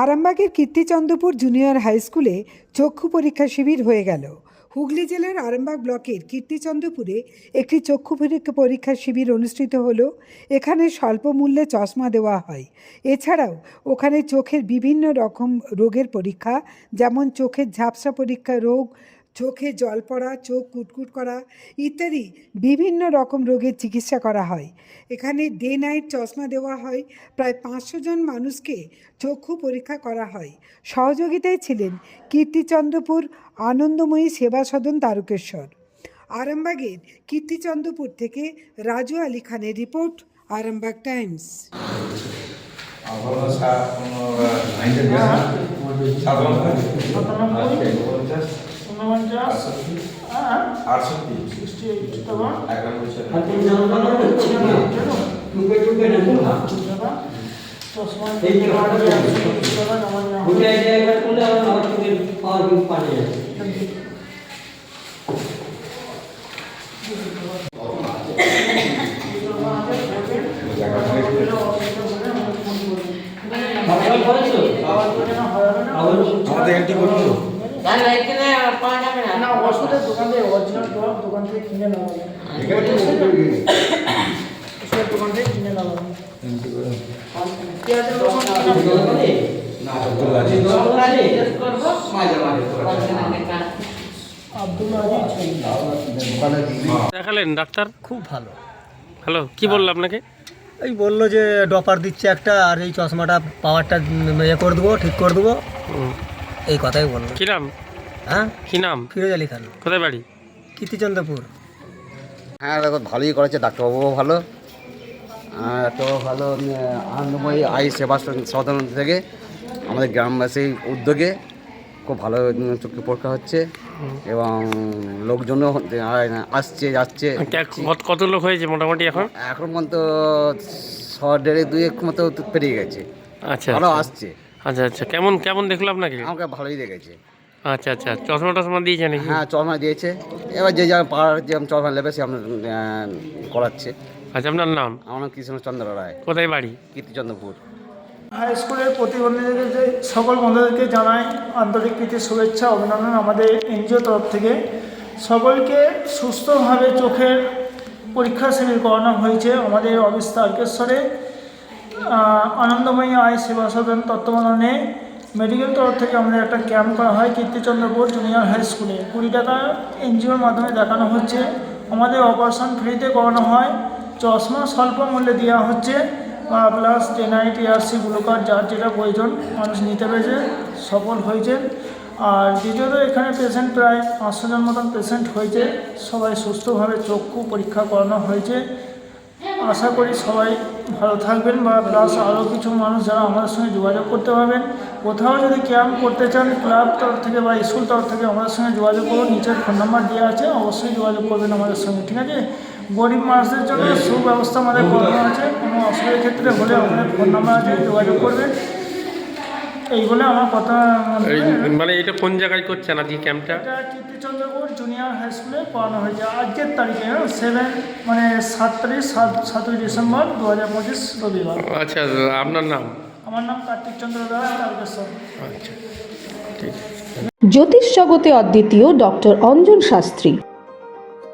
আরামবাগের Kirtichandrapur junior high স্কুলে চক্ষু পরীক্ষা শিবির হয়ে গেল। হুগলি জেলার আরামবাগ ব্লকের কীর্তিচন্দ্রপুরে একটি চক্ষু পরীক্ষা শিবির অনুষ্ঠিত হলো। এখানে স্বল্প মূল্যে চশমা দেওয়া হয়। এছাড়াও ওখানে চোখের বিভিন্ন রকম রোগের পরীক্ষা, যেমন চোখের ঝাপসা পরীক্ষা রোগ চোখে জল পড়া চোখ কুটকুট করা ইত্যাদি বিভিন্ন রকম রোগের চিকিৎসা করা হয় এখানে ডে নাইট চশমা দেওয়া হয় প্রায় পাঁচশো জন মানুষকে চক্ষু পরীক্ষা করা হয় সহযোগিতায় ছিলেন কীর্তিচন্দ্রপুর আনন্দময়ী সেবা সদন তারকেশ্বর আরামবাগের কীর্তিচন্দ্রপুর থেকে রাজু আলী খানের রিপোর্ট আরামবাগ টাইমস? সাধারণ হয়? আজকে পঞ্চাশ, ঊনপঞ্চাশ আটষট্টি, হ্যাঁ। সিক্সটি এইট তারপর একানব্বই ছিল। চশমা এই যে আমার কাছে আছে। টাকা জমা নেওয়া ওটা হবে। এই জায়গায় করলে আমার আমার চোখের পাওয়ার কিন্তু পানি যাবে। সকাল করেছ? আবার করে না আবার আমাদের এন্ট্রি করব না। ওষুধের দোকান থেকে অরিজিনাল ড্রপ দোকান থেকে কিনে নেওয়া ওষুধের দোকান থেকে কিনে নেওয়া হবে পেঁয়াজের রসুন কিনে। নেওয়া হবে। দোকানে দোকানে আব্দুল আজিজ দেখালেন ডাক্তার? খুব ভালো। হ্যালো কি বলল আপনাকে? এই বলল যে ডপার দিচ্ছে একটা আর এই চশমাটা পাওয়ারটা ইয়ে করে দেবো ঠিক করে দেবো। এই কথাই বলল কি নাম? হ্যাঁ? কি নাম? ফিরোজ আলী খান। কোথায় বাড়ি? কীর্তিচন্দ্রপুর। হ্যাঁ দেখো ভালোই করেছে ডাক্তারবাবুও ভালো। তো ভালো আনন্দময়ী আই সেবা সদ- সদন থেকে আমাদের গ্রামবাসীর উদ্যোগে খুব ভালো চক্ষু পরীক্ষা হচ্ছে এবং লোকজনও আসছে যাচ্ছে। কত- কত লোক হয়েছে মোটামুটি এখন? এখন পর্যন্ত ছ দেড়ে দুই এক মতো পেরিয়ে গেছে। আচ্ছা আরও আচ্ছা। আসছে। আচ্ছা আচ্ছা। কেমন কেমন দেখল আপনাকে? আমাকে ভালোই লেগেছে। আচ্ছা আচ্ছা। চশমা টশমা দিয়েছে নাকি? হ্যাঁ চশমা দিয়েছে। এবার যে যা পাড়ার যে চশমা নেবে সে আমরা করাচ্ছে। আচ্ছা আপনার নাম? আমার নাম কৃষ্ণচন্দ্র রায়। কোথায় বাড়ি? কীর্তিচন্দ্রপুর। হাই স্কুলের প্রতিবন্ধীদের যে সকল বন্ধুদেরকে জানাই আন্তরিক প্রীতি শুভেচ্ছা অভিনন্দন আমাদের এনজিও তরফ থেকে। সকলকে সুস্থভাবে চোখের পরীক্ষা শিবির করানো হয়েছে। আমাদের অফিস তারকেশ্বরে। আনন্দময়ী আয় সেবা সদন তত্ত্বাবধানে মেডিকেল তরফ থেকে আমাদের একটা ক্যাম্প করা হয় কীর্তিচন্দ্রপুর জুনিয়র হাই স্কুলে কুড়ি টাকা এনজিওর মাধ্যমে দেখানো হচ্ছে। আমাদের অপারেশন ফ্রিতে করানো হয়। চশমা স্বল্প মূল্যে দেওয়া হচ্ছে। প্লাস টেনাইট এআরসি গ্লুকার যার যেটা প্রয়োজন, মানুষ নিতে পেরেছে, সফল হয়েছে। আর দ্বিতীয়ত, এখানে পেশেন্ট প্রায় পাঁচশো জন মতন পেশেন্ট হয়েছে। সবাই সুস্থভাবে চক্ষু পরীক্ষা করানো হয়েছে। আশা করি সবাই ভালো থাকবেন বা প্লাস আরও কিছু মানুষ যারা আমাদের সঙ্গে যোগাযোগ করতে পারবেন। কোথাও যদি ক্যাম্প করতে চান ক্লাব তরফ থেকে বা স্কুল তরফ থেকে আমাদের সঙ্গে যোগাযোগ করুন। নিচের ফোন নাম্বার দেওয়া আছে, অবশ্যই যোগাযোগ করবেন আমাদের সঙ্গে, ঠিক আছে? গরিব মানুষদের জন্য সুব্যবস্থা আমাদের করানো আছে। কোনো অসুবিধার ক্ষেত্রে হলে আমাদের ফোন নাম্বার আছে, যোগাযোগ করবেন। এই বলে আমার কথা মানে এটা কোন জায়গায় করছেন আজকে ক্যাম্পটা? এটা কীর্তিচন্দ্রপুর জুনিয়র হাই স্কুলে পড়ানো হয়েছে। আজকের তারিখে সেভেন মানে সাত তারিখ সাত সাতই ডিসেম্বর দু হাজার পঁচিশ রবিবার। আচ্ছা আপনার নাম? আমার নাম কার্তিক চন্দ্র দাস তারকেশ্বর আচ্ছা ঠিক। আছে জ্যোতিষ জগতে অদ্বিতীয় ডক্টর অঞ্জন শাস্ত্রী।